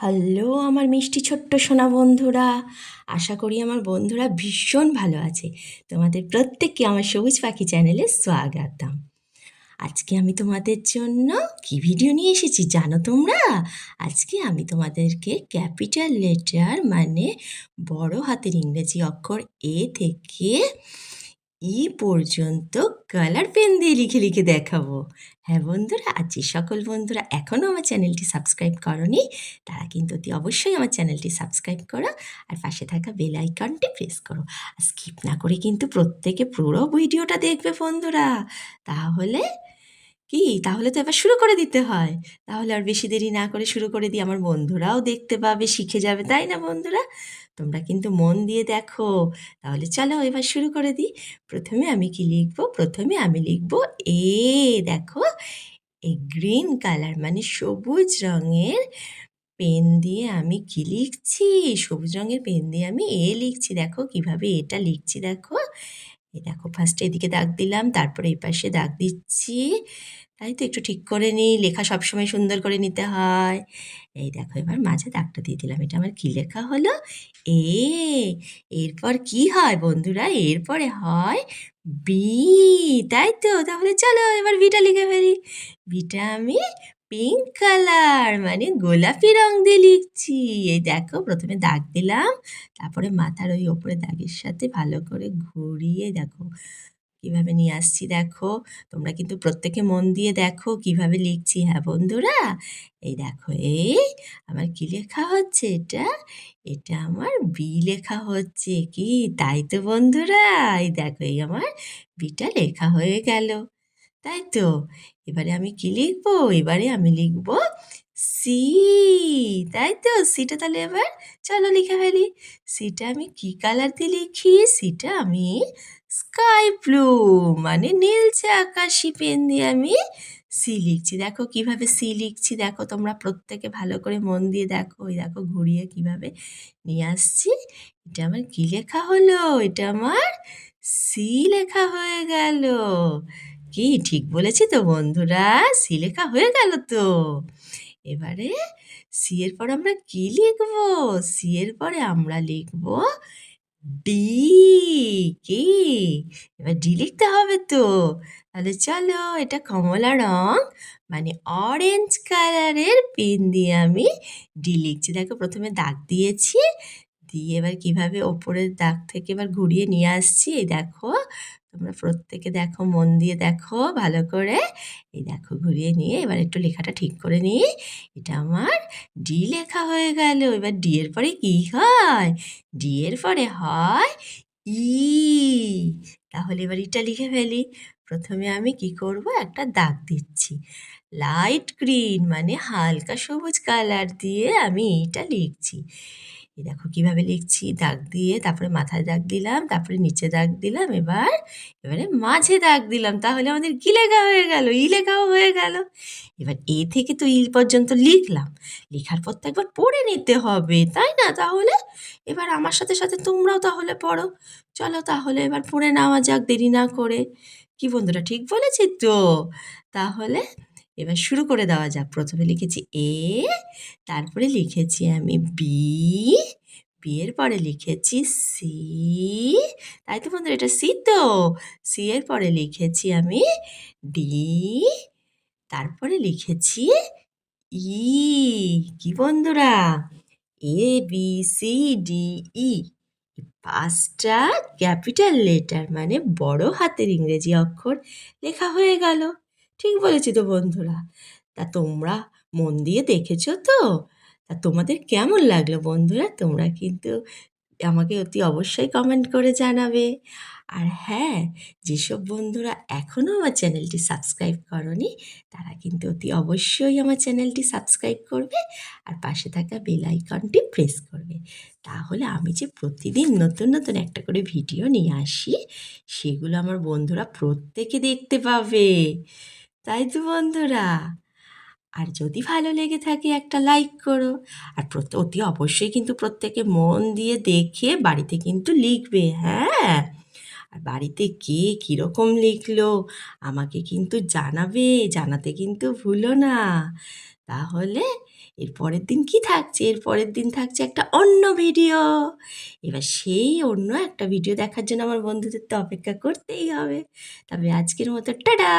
Hello আমার মিষ্টি ছোট্ট সোনা বন্ধুরা। আশা করি আমার বন্ধুরা ভীষণ ভালো আছে। তোমাদের প্রত্যেককে আমার সবুজ পাখি চ্যানেলে স্বাগতম। আজকে আমি তোমাদের জন্য কি ভিডিও নিয়ে এসেছি জানো তোমরা? আজকে আমি তোমাদেরকে ক্যাপিটাল লেটার মানে বড় হাতের ইংরেজি অক্ষর এ থেকে ই পর্যন্ত কালার পেন দিয়ে লিখে লিখে দেখাবো। হ্যাঁ বন্ধুরা, আর যে সকল বন্ধুরা এখনও আমার চ্যানেলটি সাবস্ক্রাইব করনি, তারা কিন্তু অতি অবশ্যই আমার চ্যানেলটি সাবস্ক্রাইব করো আর পাশে থাকা বেল আইকনটি প্রেস করো। আর স্কিপ না করে কিন্তু প্রত্যেকে পুরো ভিডিওটা দেখবে বন্ধুরা। তাহলে কি? তাহলে তো এবার শুরু করে দিতে হয়। তাহলে আর বেশি দেরি না করে শুরু করে দিই। আমার বন্ধুরাও দেখতে পাবে, শিখে যাবে, তাই না বন্ধুরা? তোমরা কিন্তু মন দিয়ে দেখো। তাহলে চলো এবার শুরু করে দিই। প্রথমে আমি কি লিখব? প্রথমে আমি লিখব এ দেখো। এই গ্রিন কালার মানে সবুজ রঙের পেন দিয়ে আমি কি লিখছি? সবুজ রঙের পেন দিয়ে আমি এ লিখছি। দেখো কীভাবে এটা লিখছি, দেখো। এই দেখো ফার্স্টে এদিকে দাগ দিলাম, তারপরে এই পাশে দাগ দিচ্ছি। তাই তো একটু ঠিক করে নিই, লেখা সবসময় সুন্দর করে নিতে হয়। এই দেখো, এবার মাঝে দাগটা দিয়ে দিলাম, এটা আমার কি লেখা হলো? এ, এরপর কি হয় বন্ধুরা? এরপরে হয় বি, তাই তো? তাহলে চলো এবার বিটা লিখে ফেলি। বিটা আমি পিঙ্ক কালার মানে গোলাপি রং দিয়ে লিখছি। এই দেখো, প্রথমে দাগ দিলাম, তারপরে মাথার ওই ওপরে দাগের সাথে ভালো করে ঘুরিয়ে দেখো, কীভাবে নিয়ে আসছি দেখো। তোমরা কিন্তু প্রত্যেকে মন দিয়ে দেখো কীভাবে লিখছি হ্যাঁ বন্ধুরা? এই দেখো, এই আমার কি লেখা হচ্ছে এটা? এটা আমার বি লেখা হচ্ছে, কি? তাই তো বন্ধুরা, এই দেখো, এই আমার বিটা লেখা হয়ে গেল। তাই তো এবারে আমি কি লিখব? এবারে আমি লিখব সি তাই তো সিটা তাহলে এবার চলো লিখে ফেলি। সিটা আমি কি কালার দিয়ে লিখি? সিটা আমি স্কাই ব্লু মানে নীলচে আকাশি পেন দিয়ে আমি সি লিখছি। দেখো কীভাবে সি লিখছি? দেখো তোমরা প্রত্যেকে ভালো করে মন দিয়ে দেখো। ওই দেখো ঘুরিয়ে কীভাবে নিয়ে আসছি। এটা আমার কি লেখা হলো? এটা আমার সি লেখা হয়ে গেল। কি? ঠিক বলেছি তো বন্ধুরা? সি লেখা হয়ে গেল তো। এবারে সি এর পর আমরা কি লিখব? সি এর পরে আমরা লিখব ডি কি এবার ডি লিখতে হবে তো। তাহলে চলো, এটা কমলা রং মানে অরেঞ্জ কালারের পেন দিয়ে আমি ডি লিখছি। দেখো, প্রথমে দাগ দিয়েছি দিয়ে এবার কীভাবে ওপরের দাগ থেকে এবার ঘুরিয়ে নিয়ে আসছি, এই দেখো। তোমরা প্রত্যেকে দেখো, মন দিয়ে দেখো, ভালো করে। এই দেখো, ঘুরিয়ে নিয়ে এবার একটু লেখাটা ঠিক করে নিই। এটা আমার ডি লেখা হয়ে গেল। এবার ডি এর পরে কি হয়? ডি এর পরে হয় ই তাহলে এবার এটা লিখে ফেলি। প্রথমে আমি কি করব? একটা দাগ দিচ্ছি। লাইট গ্রিন মানে হালকা সবুজ কালার দিয়ে আমি এটা লিখছি। এই দেখো কীভাবে লিখছি, দাগ দিয়ে তারপরে মাথায় দাগ দিলাম, তারপরে নিচে দাগ দিলাম, এবার, এবারে মাঝে দাগ দিলাম, তাহলে আমাদের কি লেখা হয়ে গেল? ই লেখাও হয়ে গেল। এবার এ থেকে তো ই পর্যন্ত লিখলাম, লেখার পর তো একবার পড়ে নিতে হবে, তাই না? তাহলে এবার আমার সাথে সাথে তোমরাও তাহলে পড়ো। চলো তাহলে এবার পড়ে নেওয়া যাক, দেরি না করে। কি বন্ধুরা, ঠিক বলেছি তো? তাহলে এবার শুরু করে দেওয়া যাক। প্রথমে লিখেছি এ, তারপরে লিখেছি আমি বি বি এর পরে লিখেছি সি। তাই তো বন্ধুরা, এটা সি তো? সি এর পরে লিখেছি আমি ডি, তারপরে লিখেছি ই। কি বন্ধুরা? A, B, C, D, E. পাঁচটা ক্যাপিটাল লেটার মানে বড় হাতের ইংরেজি অক্ষর লেখা হয়ে গেল। ঠিক বলেছি তো বন্ধুরা। তা তোমরা মন দিয়ে দেখেছ তো? তা তোমাদের কেমন লাগল বন্ধুরা? তোমরা কিন্তু আমাকে অতি অবশ্যই কমেন্ট করে জানাবে। আর হ্যাঁ যেসব বন্ধুরা এখনও আমার চ্যানেলটি সাবস্ক্রাইব করনি, তারা কিন্তু অতি অবশ্যই আমার চ্যানেলটি সাবস্ক্রাইব করবে আর পাশে থাকা বেল আইকনটি প্রেস করবে। তাহলে আমি যে প্রতিদিন নতুন নতুন একটা করে ভিডিও নিয়ে আসি, সেগুলো আমার বন্ধুরা প্রত্যেকে দেখতে পাবে। তাই তো বন্ধুরা। আর যদি ভালো লেগে থাকে একটা লাইক করো। আর অতি অবশ্যই কিন্তু প্রত্যেকে মন দিয়ে দেখে বাড়িতে কিন্তু লিখবে হ্যাঁ? আর বাড়িতে কে কীরকম লিখলো আমাকে কিন্তু জানাবে, জানাতে কিন্তু ভুলো না। তাহলে এর পরের দিন কি থাকছে? এর পরের দিন থাকছে একটা অন্য ভিডিও এবার সেই অন্য একটা ভিডিও দেখার জন্য আমার বন্ধুদের তো অপেক্ষা করতেই হবে। তবে আজকের মতো, টাটা!